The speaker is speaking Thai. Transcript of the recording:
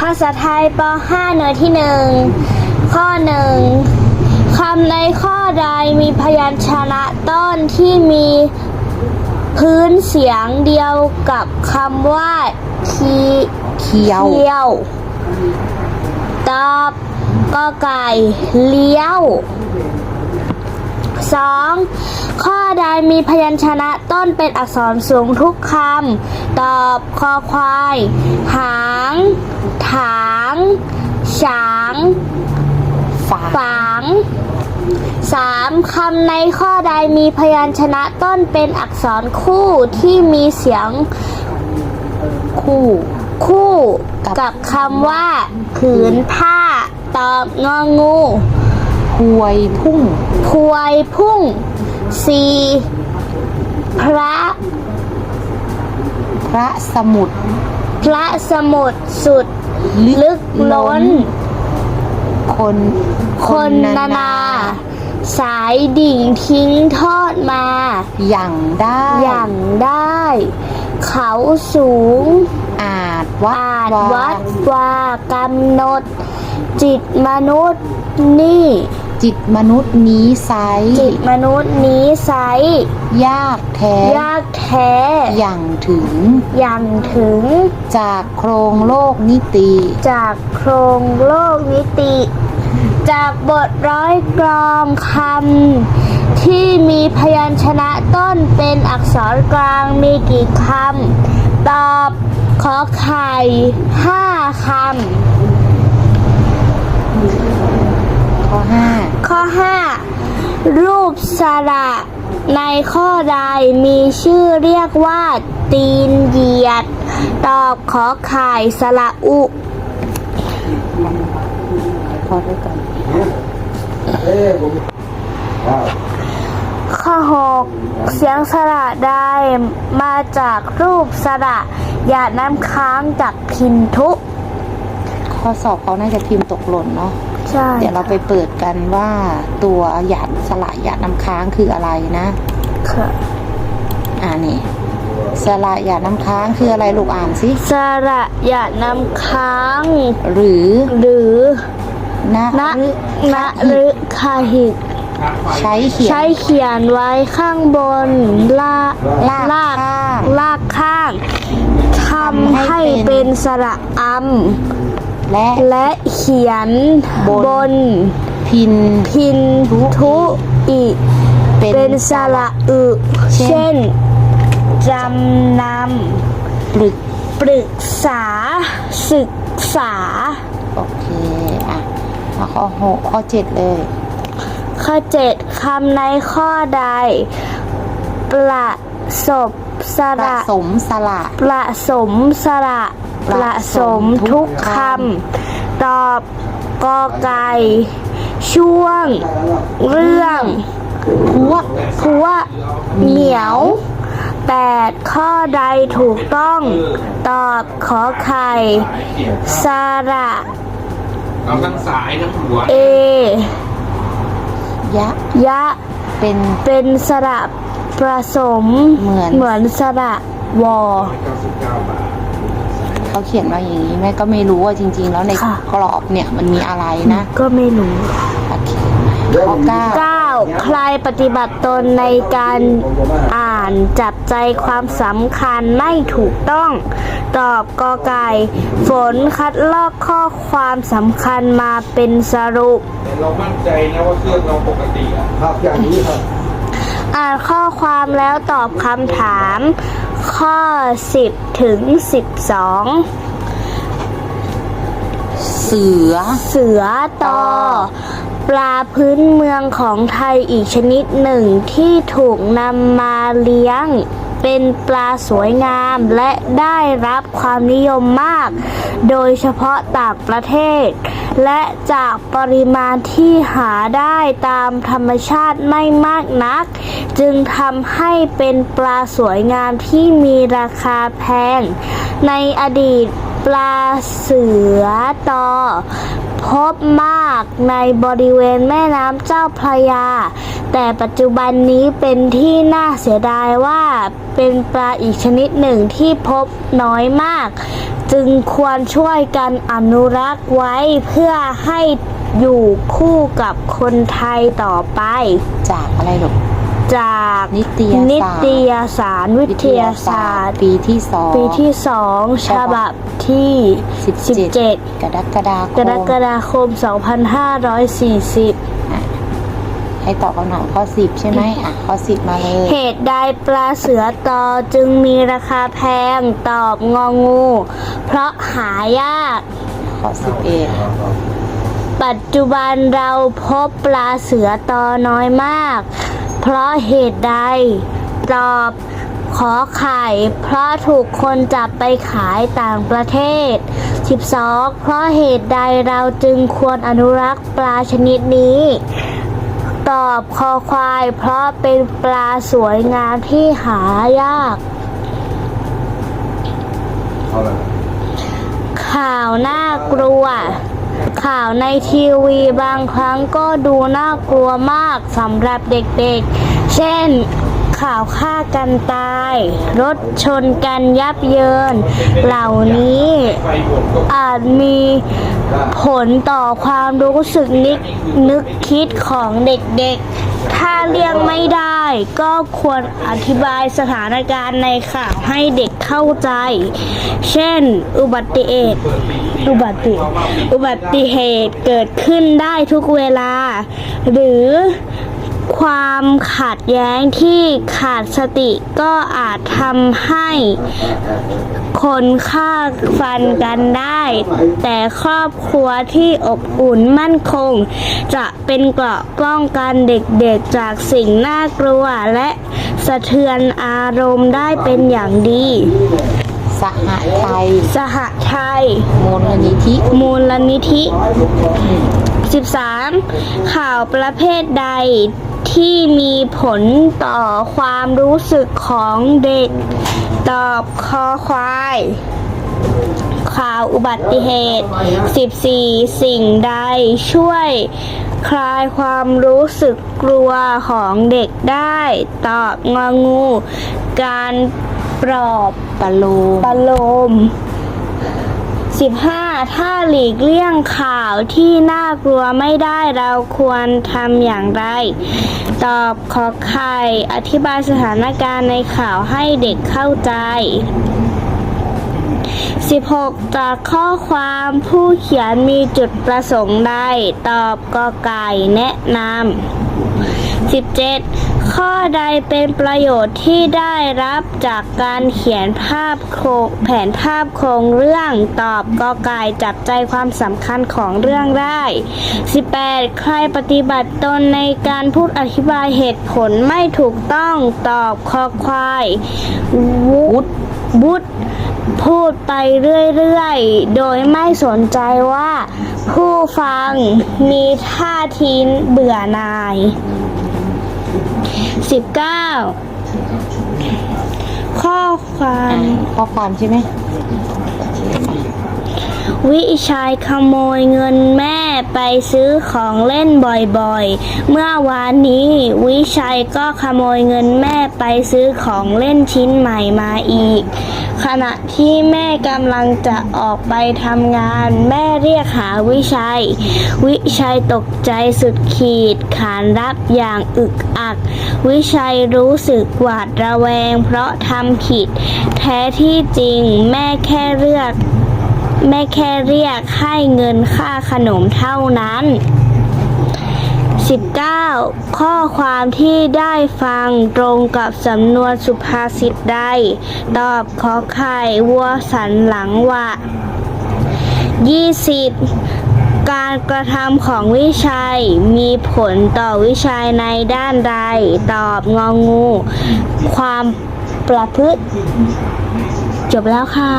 ภาษาไทยป .5 หน่วยที่หนึ่งข้อหนึ่งคำในข้อใดมีพยัญชนะต้นที่มีพื้นเสียงเดียวกับคำว่าคีเคี้ยวเที่ยว ตอบกอไก่เลี้ยว สองข้อใดมีพยัญชนะต้นเป็นอักษรสูงทุกคำ ตอบคอควาย หาง ถาง ฉางฝางสามคำในข้อใดมีพยัญชนะต้นเป็นอักษรคู่ที่มีเสียงคู่ คู่กับกับคำว่าผืนผ้า ตอบงองู หวยพุ่ง พวยพุ่งสี่พระพระสมุทรพระสมุทรสุด ลึกล้น คนคนนานา สายดิ่งทิ้งทอดมา อย่างได้อย่างได้ เขาสูง อาจวัดอาจวาวัดวากำหนด จิตมนุษย์นี่ จิตมนุษย์นี้ไซจิตมนุษย์นี้ไซร้ยากแท้ยากแท้อย่างถึง อย่างถึง จากโครงโลกนิติ จากโครงโลกนิติ จากบทร้อยกรองคำที่มีพยัญชนะต้นเป็นอักษรกลางมีกี่คำตอบขอไข่ห้าคข้อห้าำ ข้อ 5 รูปสระในข้อใดมีชื่อเรียกว่า ตีนเหยียด ตอบขอไข่สระอุพอได้ก่อนข้อหกเสียงสระใดมาจากรูปสระหยาดน้ำค้างจากพินทุ ข้อสอบเขาน่าจะพิมพ์ตกหล่นเนาะ ใช่เดี๋ยวเราไปเปิดกันว่าตัวหยาดสละหยาดน้ำค้างคืออะไรนะ ค่ะ อ่านี่สละหยาดน้ำค้างคืออะไรลูกอ่านสิสระหยาดน้ำค้าง หรือ หรือนะณหรือณหรือคาหิตใช้เขียนใช้เขียนไว้ข้างบนลากลากลากข้างลากข้างทำทำให้ให้เป็นเป็นสระอ และำและเขียนบนบนพินพินทุอิเป็นเป็นสระอึเช่นเช่นจำนปลึกำปรึกษา ศึกษา โอเค อะมาข้อหกข้อเจ็ดเลย ข้อเจ็ดคำในข้อใด ประสบสประระสมสละประสมสระ ปประระสสมมทุทุกกคคำตอบกอไก่ช่วง เรื่องพวกพัวเหนียวแปดข้อใดถูกต้อง ตอบขอไข่สระเอาทั้งสายทั้งหัวเอยะยะเป็นเป็นสระประสมเหมือนเหมือนสระวอ99บาท เขาเขียนมาอย่างนี้แม่ก็ไม่รู้ว่าจริง ๆ แล้วในค่ะ กรอบเนี่ยมันมีอะไรนะก็ไม่รู้โอเคข้อเก้า 9. ใครปฏิบัติตนในการอ่านจับใจความสำคัญไม่ถูกต้อง ตอบกอไก่ ฝนคัดลอกข้อความสำคัญมาเป็นสรุปแต่เรามั่นใจนะว่าเครื่องเราปกติอะ ครับอย่างนี้ครับ อ่านข้อความแล้วตอบคำถาม ข้อ 10 ถึง 12 เสือ เสือตอ ปลาพื้นเมืองของไทยอีกชนิดหนึ่งที่ถูกนำมาเลี้ยง เป็นปลาสวยงามและได้รับความนิยมมาก โดยเฉพาะต่างประเทศ และจากปริมาณที่หาได้ตามธรรมชาติไม่มากนัก จึงทำให้เป็นปลาสวยงามที่มีราคาแพง ในอดีตปลาเสือตอ พบมากในบริเวณแม่น้ำเจ้าพระยา แต่ปัจจุบันนี้เป็นที่น่าเสียดายว่าเป็นปลาอีกชนิดหนึ่งที่พบน้อยมาก จึงควรช่วยกันอนุรักษ์ไว้เพื่อให้อยู่คู่กับคนไทยต่อไป จากอะไรลูก จากนิตยสาร นิตยสารวิทยาศาสตร์ ปีที่สองปีที่สองฉบับที่17 กรกฎาคกมรกฎาคม 2540ให้ตอบคำถามข้อสิบใช่ไหมอะข้อสิบมาเลย เหตุใดปลาเสือตอจึงมีราคาแพงตอบงองู เพราะหายาก ข้อสิบเอ็ดปัจจุบันเราพบปลาเสือตอน้อยมาก เพราะเหตุใด ตอบขอไข่ เพราะถูกคนจับไปขายต่างประเทศ 12. เพราะเหตุใดเราจึงควรอนุรักษ์ปลาชนิดนี้ ตอบคอควาย เพราะเป็นปลาสวยงามที่หายากเอาละข่าวน่ากลัว ข่าวในทีวีบางครั้งก็ดูน่ากลัวมากสำหรับเด็กๆ เช่นข่าวฆ่ากันตาย รถชนกันยับเยิน เหล่านี้อาจมีผลต่อความรู้สึกนึกนึกคิดของเด็กๆ ถ้าเลี่ยงไม่ได้ก็ควรอธิบายสถานการณ์ในข่าวให้เด็กเข้าใจ เช่น อุบัติเหตุ อุบัติ อุบัติเหตุเกิดขึ้นได้ทุกเวลา หรือ ความขัดแย้งที่ขาดสติก็อาจทำให้ คนฆ่าฟันกันได้ แต่ครอบครัวที่อบอุ่นมั่นคง จะเป็นเกราะป้องกันเด็กๆจากสิ่งน่ากลัวและสะเทือนอารมณ์ได้เป็นอย่างดี สหไทย สหไทย มูลนิธิ มูลนิธิ 13. ข่าวประเภทใด ที่มีผลต่อความรู้สึกของเด็ก ตอบคอควาย ข่าวอุบัติเหตุ 14 สิ่งใดช่วยคลายความรู้สึกกลัวของเด็กได้ ตอบงองู การปลอบปะโลมประโลม 15. ถ้าหลีกเลี่ยงข่าวที่น่ากลัวไม่ได้เราควรทำอย่างไร ตอบขอไข่อธิบายสถานการณ์ในข่าวให้เด็กเข้าใจ 16. จากข้อความผู้เขียนมีจุดประสงค์ใด ตอบกอไก่แนะนำ 17. ข้อใดเป็นประโยชน์ที่ได้รับจากการเขียนภาพโครงแผนภาพโครงเรื่องตอบกอไก่จับใจความสำคัญของเรื่องได้ 18. ใครปฏิบัติตนในการพูดอธิบายเหตุผลไม่ถูกต้องตอบคอควายวุฒบุตพูดไปเรื่อยๆ โดยไม่สนใจว่าผู้ฟังมีท่าทีเบื่อหน่าย 19ข้อความ ข้อความใช่ไหม วิชัยขโมยเงินแม่ไปซื้อของเล่นบ่อยๆ เมื่อวานนี้ วิชัยก็ขโมยเงินแม่ไปซื้อของเล่นชิ้นใหม่มาอีก ขณะที่แม่กำลังจะออกไปทำงาน แม่เรียกหาวิชัย วิชัยตกใจสุดขีดขานรับอย่างอึกอัก วิชัยรู้สึกหวาดระแวงเพราะทำผิด แท้ที่จริงแม่แค่เลือก แม่แค่เรียกให้เงินค่าขนมเท่านั้น 19. ข้อความที่ได้ฟังตรงกับสำนวนสุภาษิตใด ตอบขอไข่วัวสันหลังวะ 20. การกระทำของวิชัยมีผลต่อวิชัยในด้านใด ตอบงองู ความประพฤติ จบแล้วค่ะ